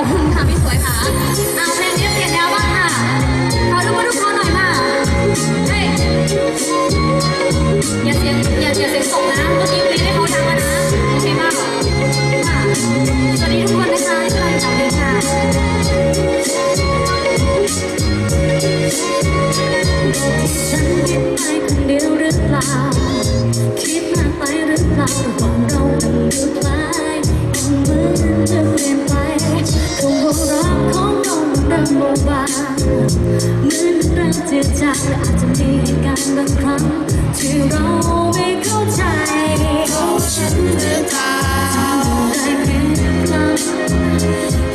อบคุณค่ะพี่สวยค่ะ มันเริ่มเบาบางเหมือนเริ่มจืดจางและอาจจะมีการบางครั้ง ที่เราไม่เข้าใจเพราะฉันเลือกทางได้เพียงครั้ง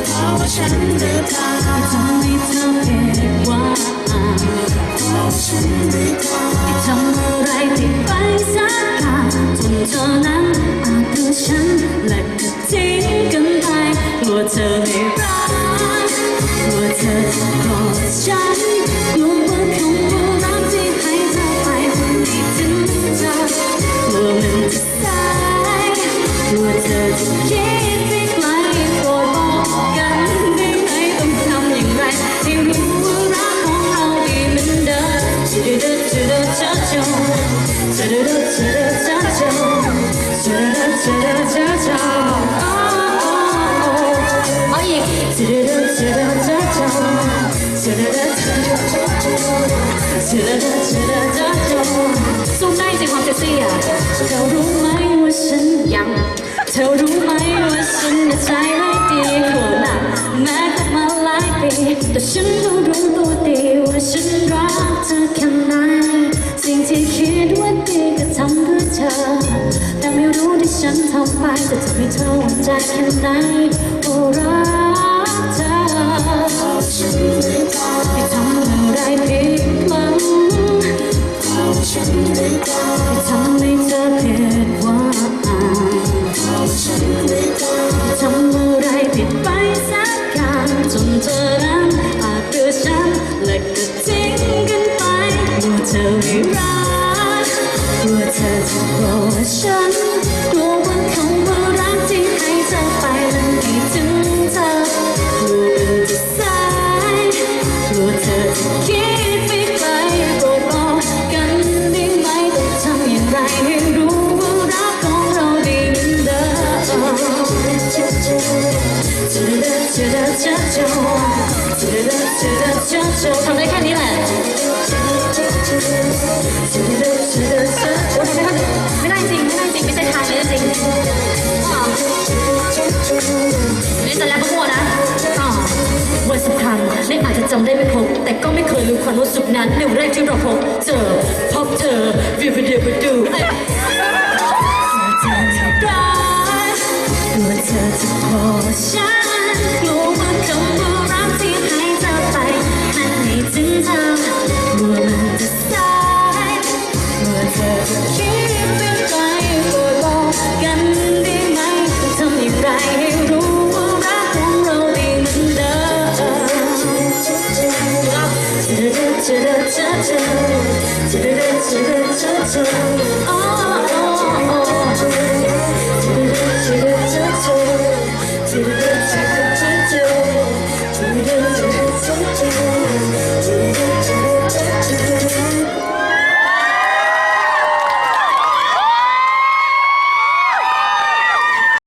เพราะฉันเลือกทางทำให้เธอผิดหวังเพราะฉันเลือกทางทำอะไรผิดไปสักอย่างจนเธอนั้นอาจคือฉันและก็ทิ้งกันไปกลัวเธอไม่รัก สู้ได้สิความเซ็กซี่อะเธอรู้ไหมว่าฉันยังเธอรู้ไหมว่าฉันน่ะใจร้ายดีขนาดแม้คบมาหลายปีแต่ฉันก็รู้ตัวดีว่าฉันรักเธอแค่ไหน ฉันทำไปจะทำให้เธอหวั่นใจแค่ไหนโอ้รักเธอฉันเลือกทางที่ทำอะไรผิดหวังฉันเลือกทางที่ทำให้เธอผิดหวังเพราะว่าฉันเลือกทางที่ทำอะไรผิดไปสักอย่างจนเธอนั้นอาจเกิดฉันและก็ทิ้งกันไปกลัวเธอไม่รักกลัวเธอจะโกรธฉัน ทำได้แค่นี้แหละโอ้ทำได้ไม่ได้จริง ไม่ได้จริง ไม่ใช่ทางเลยจริงอ๋อนี่จะแล้วก็มัวนะวันสำคัญนี่อาจจะจำได้ไม่ครบแต่ก็ไม่เคยลืมความรู้สึกนั้นในวันแรกที่เราพบเจอพบเธอวิววิวไปดูเอ้ยเธอจะรักกลัวเธอจะโกรธฉัน to